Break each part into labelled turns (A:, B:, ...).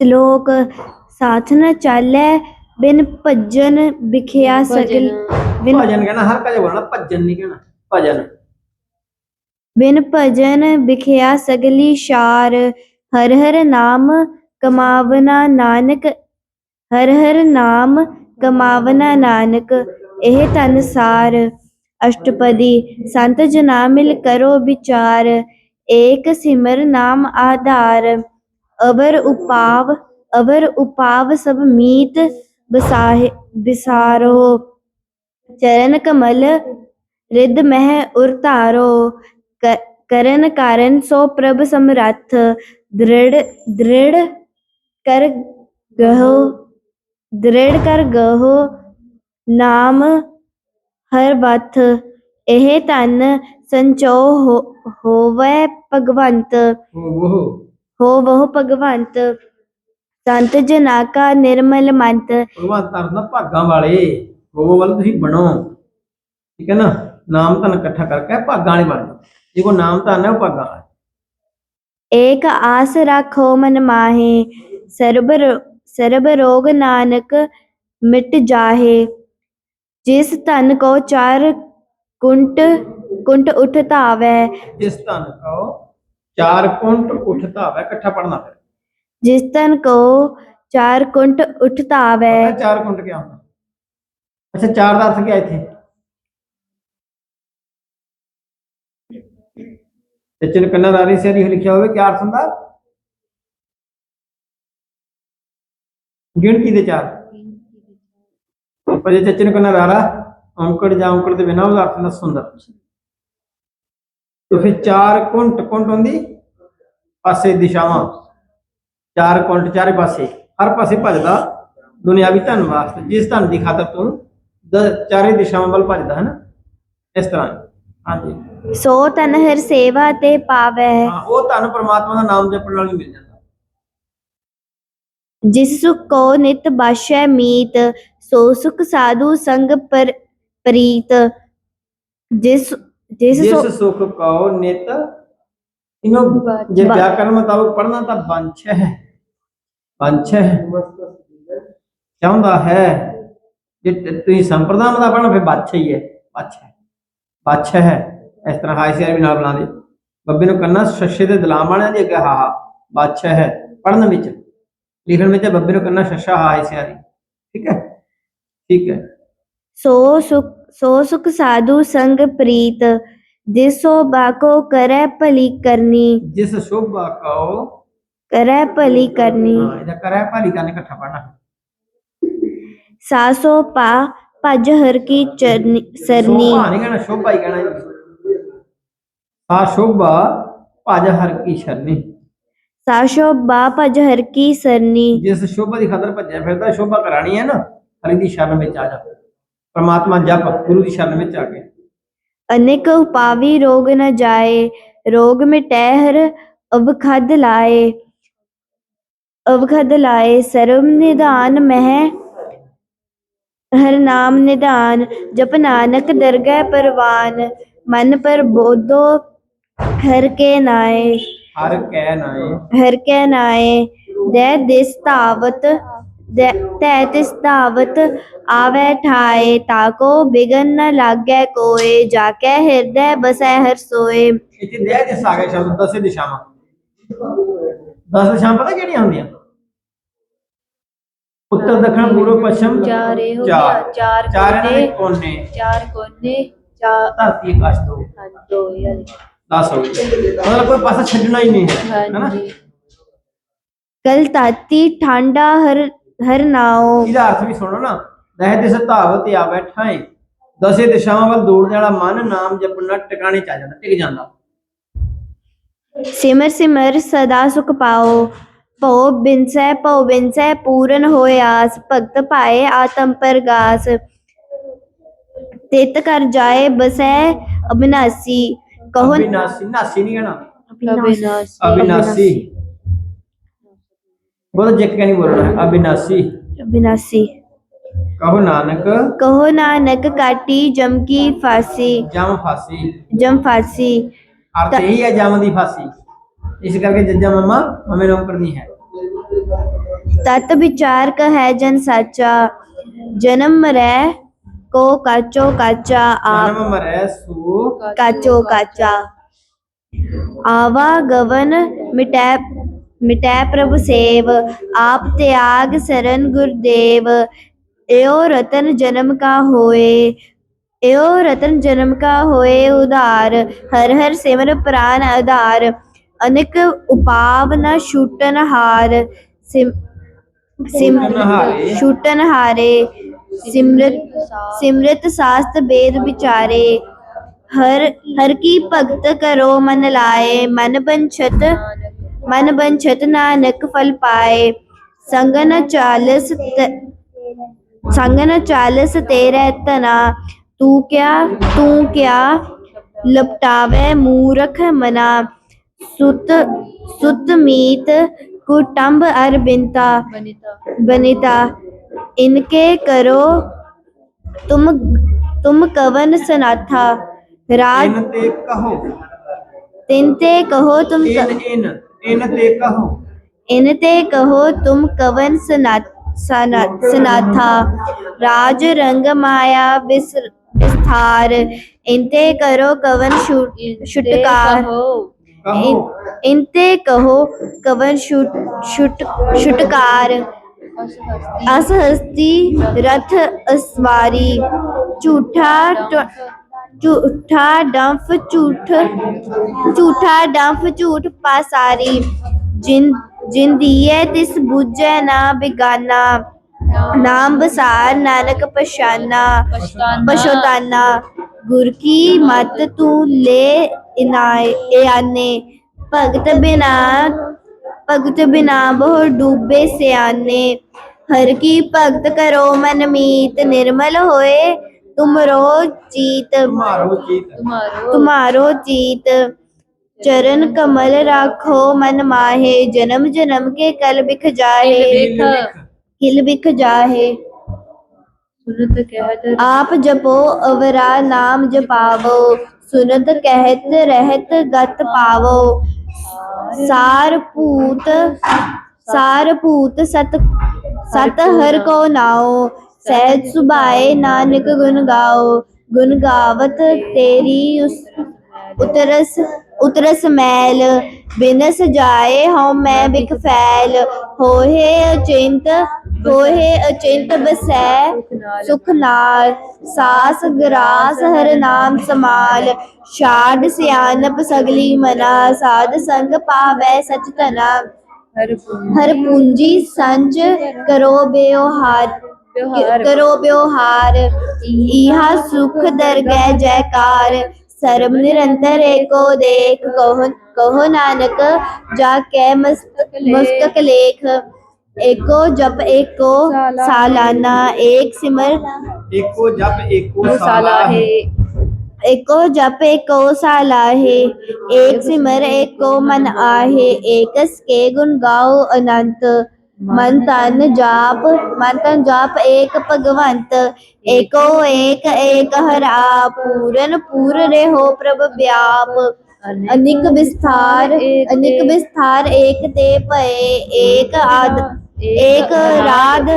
A: ਸ਼ਲੋਕ ਸਾਥ ਨ ਚਾਲੈ ਬਿਨ ਭਜਨ ਵਿਖਿਆ ਸਗਲ ਬਿਨ
B: ਭਜਨ ਕਹਿਣਾ ਹਰ ਕਾਜੇ ਬੋਲਣਾ ਭਜਨ ਨਹੀਂ ਕਹਿਣਾ ਭਜਨ।
A: ਬਿਨ ਭਜਨ ਵਿਖਿਆ ਸਗਲੀ ਸ਼ਾਰ ਹਰ ਹਰ ਨਾਮ ਕਮਾਵਨਾ ਨਾਨਕ ਹਰ ਹਰ ਨਾਮ ਕਮਾਵਨਾ ਨਾਨਕ ਇਹ ਤਨ ਸਾਰ। ਅਸ਼ਟਪਦੀ ਸੰਤ ਜਨਾ ਮਿਲ ਕਰੋ ਵਿਚਾਰ ਏਕ ਸਿਮਰ ਨਾਮ ਆਧਾਰ। ਅਵਰ ਉਪਾਵ ਅਵਰ ਉਪਾਵ ਸਭ ਮੀਤ ਬਸਾਹਿ, ਬਿਸਾਰੋ। ਚਰਨ ਕਮਲ, ਰਿੱਧ ਮਹਿ ਉਰ ਧਾਰੋ। ਕਰਨ ਕਾਰਨ ਸੋ ਪ੍ਰਭ ਸਮਰੱਥ, ਦ੍ਰਿੜ ਦ੍ਰਿੜ ਕਰ ਗਹੋ, ਦ੍ਰਿੜ ਕਰ ਗਹੋ, ਨਾਮ ਹਰ ਬਥ ਇਹ ਤਨ ਸੰਚੋ ਹੋ- ਭਗਵੰਤ।
B: ਉਹ
A: ਹੋ ਬਹੁ ਭਗਵੰਤ ਸੰਤ ਜਨਾ ਕਾ ਨਿਰਮਲ ਮੰਤ
B: ਭਗਵਾਨ ਤਰਨਾ ਭਾਗਾਂ ਵਾਲੇ ਉਹ ਵੱਲ ਤੁਸੀਂ ਬਣੋ ਠੀਕ ਹੈ ਨਾ ਨਾਮ ਧਨ ਇਕੱਠਾ ਕਰਕੇ ਭਾਗਾਂ ਵਾਲੇ ਬਣ ਜਾਓ ਜੇ ਕੋ ਨਾਮ ਧਨ ਹੈ ਉਹ ਭਾਗਾਂ ਵਾਲਾ
A: ਏਕ ਆਸ ਰੱਖੋ ਮਨ ਮਾਹੇ ਸਰਬ ਸਰਬ ਰੋਗ ਨਾਨਕ ਮਿਟ ਜਾਹੇ ਜਿਸ ਧਨ ਕੋ ਚਾਰ ਕੁੰਟ ਕੁੰਟ ਉਠ ਧਾਵੈ
B: ਜਿਸ ਧਨ ਕੋ ਚਾਰ ਕੁੰਟ ਉਠਤਾ ਹੈ ਇਕੱਠਾ ਪੜਨਾ ਫਿਰ।
A: ਜਿਸ ਤਨ ਕੋ ਚਾਰ ਕੁੰਟ
B: ਪਤਾ ਉਠਤਾਵੇ ਚਾਰ ਕੁੰਟ ਕਿਆ ਹੁੰਦਾ? ਅੱਛਾ ਚਾਰ ਦਾ ਅਰਥ ਕੀ ਇੱਥੇ? ਤੇ ਚਿਨ ਕੰਨਾਂ ਦਾ ਨਹੀਂ ਸਿਆਰੀ ਲਿਖਿਆ ਹੋਵੇ ਕੀ ਅਰਥ ਹੁੰਦਾ? ਗਿਣਤੀ ਦੇ ਚਾਰ। ਪਰ ਇਹ ਚਿਨ ਕੰਨਾਂ ਦਾ ਰਾ ਔਂਕੜ ਜਾਂ ਔਂਕੜ ਦੇ ਬਿਨਾਂ ਉਹਦਾ ਅਰਥ ਹੁੰਦਾ ਸੁੰਦਰ। ਤੇ ਫਿਰ ਚਾਰ ਕੁੰਟ ਕੁੰਟ ਹੁੰਦੀ ਪਾਸੇ ਦਿਸ਼ਾਵਾਂ। ਚਾਰ ਕੁੰਟ ਚਾਰੇ ਪਾਸੇ। ਹਰ ਪਾਸੇ ਭਜਦਾ ਦੁਨਿਆਵੀ ਧਨ ਵਾਸਤੇ। ਜਿਸ ਧਨ ਦੀ ਖਾਤਰ ਤੂੰ ਚਾਰੇ ਦਿਸ਼ਾਵਾਂ ਵੱਲ ਭਜਦਾ ਹੈ ਨਾ? ਇਸ ਤਰ੍ਹਾਂ। ਹਾਂਜੀ।
A: ਸੋ ਤਨ ਹਰ ਸੇਵਾ ਤੇ ਪਾਵੈ।
B: ਹਾਂ ਉਹ ਧਨ ਪ੍ਰਮਾਤਮਾ ਦਾ ਨਾਮ ਜਪਣ ਨਾਲ ਹੀ ਮਿਲ ਜਾਂਦਾ।
A: ਜਿਸ ਸੁਖ ਕੋ ਨਿਤ ਬਾਸ਼ੈ ਮੀਤ ਸੋ ਸੁਖ ਸਾਧੂ ਸੰਗ ਪਰ ਪ੍ਰੀਤ ਜਿਸ ਜਿਸ
B: ਸੁਖ ਕਉ ਨਿਤ ਜੇ
A: ਬਾ-
B: ਵਿਆਕਰਨ ਮੁਤਾਬਕ ਪੜਨਾ ਤਾਂ ਬੰਛ ਹੈ। ਬੰਛ ਹੈ। ਚਾਹੁੰਦਾ ਹੈ? ਜੇ ਤੁਸੀਂ ਸੰਪਰਦਾਨ ਦਾ ਪੜਨਾ ਫਿਰ ਬੱਛ ਹੀ ਹੈ। ਬੱਛ ਹੈ। ਬੱਛ ਹੈ। ਇਸ ਤਰ੍ਹਾਂ ਹਾਈ ਸਿਆਰ ਵੀ ਨਾਲ ਬਣਾ ਦੇ। ਬੱਬੇ ਨੂੰ ਕੰਨਾ ਸ਼ਸ਼ੇ ਦੇ ਦਲਾਮ ਵਾਲਿਆਂ ਦੇ ਅੱਗੇ ਹਾ ਹਾ। ਬੱਛ ਹੈ। ਪੜਨ ਵਿੱਚ। ਲਿਖਣ ਵਿੱਚ ਬੱਬੇ ਨੂੰ ਕੰਨਾ ਸ਼ਸ਼ਾ ਹਾਈ ਸਿਆਰੀ ਠੀਕ ਹੈ? ਠੀਕ ਹੈ।
A: ਸੋ ਸੁਖ ਸੋ ਸੁਖ ਸਾਧੂ ਸੰਗ ਪ੍ਰੀਤ। ਜਿਸੋ ਬਾਕੋ ਕਰੈ ਭਲੀ ਕਰਨੀ।
B: ਜਿਸ ਸ਼ੋਭਾ ਕਉ
A: ਕਰੈ ਭਲੀ ਕਰਨੀ।
B: ਹਾਂ ਇਹਦਾ ਕਰਿਆ ਭਾਲੀ ਕਰਨ ਇਕੱਠਾ ਪੜਨਾ
A: ਸਾਸੋ ਪਾ ਭਜ ਹਰ ਕੀ ਚਰਨੀ ਸਰਨੀ।
B: ਸ਼ੋਭਾ ਨਹੀਂ ਕਹਿਣਾ ਸ਼ੋਭਾ ਹੀ ਕਹਿਣਾ ਆ ਸ਼ੋਭਾ ਭਜ ਹਰ ਕੀ ਸ਼ਰਨੀ
A: ਸਾਸ਼ੋ ਬਾ ਭਜ ਹਰ ਕੀ ਸਰਨੀ।
B: ਜਿਸ ਸ਼ੋਭਾ ਦੀ ਖਾਤਰ ਭੱਜਿਆ ਫਿਰਦਾ ਸ਼ੋਭਾ ਕਰਾਣੀ ਹੈ ਨਾ ਹਰੀ ਦੀ ਸ਼ਰਨ ਵਿੱਚ ਆ ਜਾ। ਪ੍ਰਮਾਤਮਾ ਜਪ ਗੁਰੂ ਦੀ ਸ਼ਰਨ ਵਿੱਚ ਆ ਕੇ।
A: ਅਨੇਕ ਉਪਾਵੀ ਰੋਗ ਨ ਜਾਏ ਰੋਗ ਮਿਟੈ ਹਰ ਅਵਖਦ ਲਾਏ। ਅਵਖਦ ਲਾਏ ਸਰਵ ਨਿਧਾਨ ਮਹਿ ਹਰ ਨਾਮ ਨਿਧਾਨ ਜਪ ਨਾਨਕ ਦਰਗਹਿ ਪਰਵਾਨ ਮਨ ਪਰ ਬੋਧੋ ਹਰ ਕੇ ਨਾਏ।
B: ਹਰ ਕਹਿ ਨਾਏ।
A: ਹਰ ਕੈ ਨਾਏ ਦੇ ਦਿਸ ਧਾਵਤ ਤੈ ਧਾਵਤ ਆਵੈ ਠਾਏ ਤਾਕੋ ਬਿਗਨ ਨ ਲਾਗੈ ਕੋਏ ਜਾ ਕੈ ਹਿਰਦੈ ਬਸੈ ਹਰ ਸੋਏ।
B: ਇੱਥੇ ਦੇ ਜਿਸ ਆ ਗਿਆ ਸ਼ਬਦ ਦਸੇ ਦਿਸ਼ਾਵਾਂ। ਦਸ ਦਿਸ਼ਾਵਾਂ ਪਤਾ ਕਿਹੜੀਆਂ ਹੁੰਦੀਆਂ? ਉੱਤਰ ਦੱਖਣ ਪੂਰਬ ਪੱਛਮ
A: ਚਾਰ ਹੋ। ਗਿਆ, ਚਾਰ।
B: ਚਾਰ ਇਹਨਾਂ ਦੇ
A: ਕੋਨੇ।
B: ਕੋਨੇ
A: ਚਾਰ ਕੋਨੇ ਚਾਰ
B: ਧਰਤੀ ਆਕਾਸ਼ ਦੋ।
A: ਦੋ ਯਾਰ
B: 10 ਹੋ ਗਏ। ਮਤਲਬ ਕੋਈ ਪਾਸਾ ਛੱਡਣਾ ਹੀ ਨਹੀਂ ਹੈ ਹੈਨਾ
A: ਕਲ ਤਾਤੀ ਠਾਂਡਾ ਹਰ ਹਰ ਨਾਓ
B: ਇਹਦਾ ਅਰਥ ਵੀ ਸੁਣੋ ਨਾ। ਰਹਿ ਦਿਸ ਧਾਵਤ ਆ ਬੈਠਾ ਹੈ ਦਸੇ ਦਿਸ਼ਾਵਾਂ ਵੱਲ ਦੌੜਨ ਵਾਲਾ ਮਨ ਨਾਮ ਜਪਣਾ ਟਿਕਾਣੇ ਚ ਆ ਜਾਂਦਾ ਟਿਕ ਜਾਂਦਾ।
A: ਸਿਮਰ ਸਿਮਰ ਸਦਾ ਸੁਖ ਪਾਓ। ਭਉ ਬਿਨਸੈ ਭਉ ਬਿਨਸੈ ਪੂਰਨ ਹੋਇ ਆਸ। ਭਗਤ ਪਾਏ ਆਤਮ ਪ੍ਰਗਾਸ। ਤਿਤ ਕਰ ਜਾਏ ਬਸੈ ਅਬਿਨਾਸੀ ਕਹੋ
B: ਅਬਿਨਾਸੀ ਨਾਸੀ ਨਹੀਂ ਕਹਿਣਾ।
A: ਅਬਿਨਾਸੀ
B: ਅਬਿਨਾਸੀ ਬੋਲ ਜਿੱਕ ਕੇ ਨਹੀਂ ਬੋਲਣਾ ਹੈ, ਅਬਿਨਾਸੀ
A: ਅਬਿਨਾਸੀ
B: ਕਹੋ ਨਾਨਕ
A: ਕਹੋ ਨਾਨਕ ਕਾਟੀ ਜਮ ਕੀ ਫਾਸੀ
B: ਜਮ ਫਾਸੀ
A: ਜਮ ਫਾਸੀ
B: ਅਰਥ ਇਹੀ ਹੈ ਜਮ ਦੀ ਫਾਸੀ ਇਸ ਕਰਕੇ ਜੱਜਾ ਮਮਾ ਹਮੇ ਨੌਕਰ ਨਹੀਂ ਹੈ
A: ਤਤ ਵਿਚਾਰ ਕਹੈ ਜਨ ਸਾਚਾ ਜਨਮ ਮਰੈ ਕੋ ਕਾਚੋ ਕਾਚਾ ਆਪ
B: ਜਨਮ ਮਰੈ ਸੂ
A: ਕਾਚੋ ਕਾਚਾ ਆਵਾ ਗਵਨ ਮਿਟੈ ਮਿਟੈ ਪ੍ਰਭ ਸੇਵ ਆਪ ਤਿਆਗ ਸਰਨ ਗੁਰਦੇਵ ਏਓ ਰਤਨ ਜਨਮ ਕਾ ਹੋਏ ਏਓ ਰਤਨ ਜਨਮ ਕਾ ਹੋਏ ਉਧਾਰ ਹਰ ਹਰ ਸਿਮਰ ਪ੍ਰਾਨ ਆਧਾਰ ਅਨੇਕ ਉਪਾਵ ਨ ਛੂਟਨ ਹਾਰ ਸਿਮ
B: ਛੂਟਨ ਹਾਰੇ।
A: ਸਿਮਰਤ ਸਿਮਰਤ ਸਾਸਤ ਵੇਦ ਵਿਚਾਰੇ ਹਰ ਹਰ ਕੀ ਭਗਤ ਕਰੋ ਮਨ ਲਾਏ ਮਨ ਬੰਛਤ मन बन बंछत नानक फल पाए संगन चालस त, संगन चालस तेरे तना तू क्या तू क्या लपटावे मूरख मना सुत सुत मीत कुटुंब अरबिंता बनिता इनके करो तुम तुम कवन सनाथा राज तिनते कहो तुम
B: इन, इन। इनते कहो
A: इनते कहो तुम कवन सनात सनाथ सनाथा राज रंग माया विस विस्तार इनते करो कवन छुटकार इनते कहो कवन छुट छुट छुटकार असहस्ती रथ असवारी झूठा ਝੂਠਾ ਡੰਫ ਝੂਠ, ਝੂਠਾ ਡੰਫ ਝੂਠ ਪਾਸਾਰੀ ਜਿਨ ਜਿੰਦੀਏ ਤਿਸ ਬੁਝੈ ਨਾ ਬਿਗਾਨਾ ਨਾਮ ਬਸਾਰ ਨਾਨਕ ਪਛਾਨਾ। ਪਛੋਤਾਨਾ, ਗੁਰ ਕੀ ਮਤ ਤੂੰ ਲੈ ਇਨਾਏ, ਇਆਨੇ। ਭਗਤ ਬਿਨਾ ਭਗਤ ਬਿਨਾ ਬਹੁ ਡੂਬੇ ਸਿਆਨੇ। ਹਰ ਕੀ ਭਗਤ ਕਰੋ ਮਨ ਮੀਤ, ਨਿਰਮਲ ਹੋਏ ਤੁਮਰੋ ਚੀਤ
B: ਮਾਰੋ। ਜੀਤ
A: ਤੁਮਾਰੋ ਚੀਤ ਚਰਨ ਕਮਲ ਰਾਖੋ ਮਨ ਮਾਹੇ। ਜਨਮ ਜਨਮ ਕੇ ਕਲ ਬਿਖ ਜਾਹੇ। ਹਿਲ ਬਿਖ। ਜਾਹੇ।
C: ਸੁਨਤ ਕਹਿਤ
A: ਆਪ ਜਪੋ ਅਵਰਾ ਨਾਮ ਜਪਾਵੋ। ਸੁਨਤ ਕਹਿਤ ਰਹਿਤ ਗਤ ਪਾਵੋ। ਸਾਰ ਭੂਤ ਸਾਰ ਭੂਤ ਸਤ ਸਤ ਹਰ ਕੋ ਨਾਉ ਸਹਿਜ ਸੁਭਾਏ ਨਾਨਕ ਗੁਣ ਗਾਓ ਗੁਣ ਗਾਵਤ ਤੇਰੀ ਉਸ ਉਤਰਸ ਉਤਰਸ ਮੈਲ ਬਿਨਸ ਜਾਏ ਹਉ ਮੈਂ ਬਿਖ ਫੈਲ ਹੋਏ ਅਚਿੰਤ ਹੋਏ ਅਚਿੰਤ ਬਸੈ ਸੁਖ ਨਾਲ ਸਾਸ ਗਰਾਸ ਹਰ ਨਾਮ ਸਮਾਲ ਛਾੜ ਸਿਆਨਪ ਸਗਲੀ ਮਨਾ ਸਾਧ ਸੰਗ ਪਾਵੈ ਸਚ ਤਨਾ
C: ਹਰ
A: ਹਰ ਪੂੰਜੀ ਸੰਜ ਕਰੋ ਬਿਵਹਾਰ
C: ਵਿਵਹਾਰ
A: ਕਰੋ ਬਿਵਹਾਰ ਇਹਾ ਸੁਖ ਦਰਗਹਿ ਜੈਕਾਰ ਸਰਬ ਨਿਰੰਤਰ ਏਕੋ ਦੇਖ ਕਹੋ ਕਹੋ ਨਾਨਕ ਜਾ ਕੈ ਮਸਤਕ ਲੇਖ। ਏਕੋ ਜਪ ਏਕੋ ਸਾਲਾਨਾ। ਏਕ ਸਿਮਰ।
B: ਏਕੋ ਜਪ ਏਕੋ
C: ਸਾਲਾ
B: ਸਾਲਾ
C: ਹੈ।
A: ਏਕੋ ਜਪ ਏਕੋ ਸਾਲਾਹੇ ਏਕ ਸਿਮਰ ਏਕੋ ਮਨ ਆਹੇ। ਏਕਸ ਕੇ ਗੁਣ ਗਾਓ ਅਨੰਤ। ਮਨ ਤਨ ਜਾਪ, ਮਨ ਤਨ ਜਾਪ ਏਕ ਭਗਵੰਤ, ਏਕੋ ਏਕ ਏਕ ਹਰਾ ਪੂਰਨ ਪੂਰ ਰਹੋ ਪ੍ਰਭ ਵਿਆਪ। ਅਨਿਕ ਵਿਸਥਾਰ ਅਨਿਕ ਵਿਸਥਾਰ ਏਕ ਤੇ ਭਏ, ਏਕ ਆਦ, ਏਕ ਰਾਧ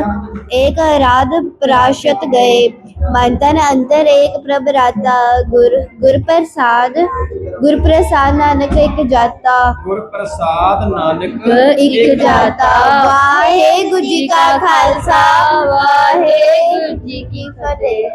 A: ਏਕ ਰਾਧ ਪ੍ਰਾਸ਼ਤ ਗਏ। ਮਨ ਤਨ ਅੰਤਰ ਏਕ ਪ੍ਰਭ ਰਾਤਾ। ਗੁਰ ਗੁਰ ਪ੍ਰਸਾਦ ਗੁਰ ਪ੍ਰਸਾਦ ਨਾਨਕ ਇੱਕ ਜਾਤਾ।
B: ਗੁਰ ਪ੍ਰਸਾਦ ਨਾਨਕ
A: ਇੱਕ ਜਾਤਾ। ਵਾਹਿਗੁਰੂ ਜੀ ਕਾ ਖਾਲਸਾ। ਵਾਹਿਗੁਰੂ ਜੀ ਕੀ ਫਤਿਹ।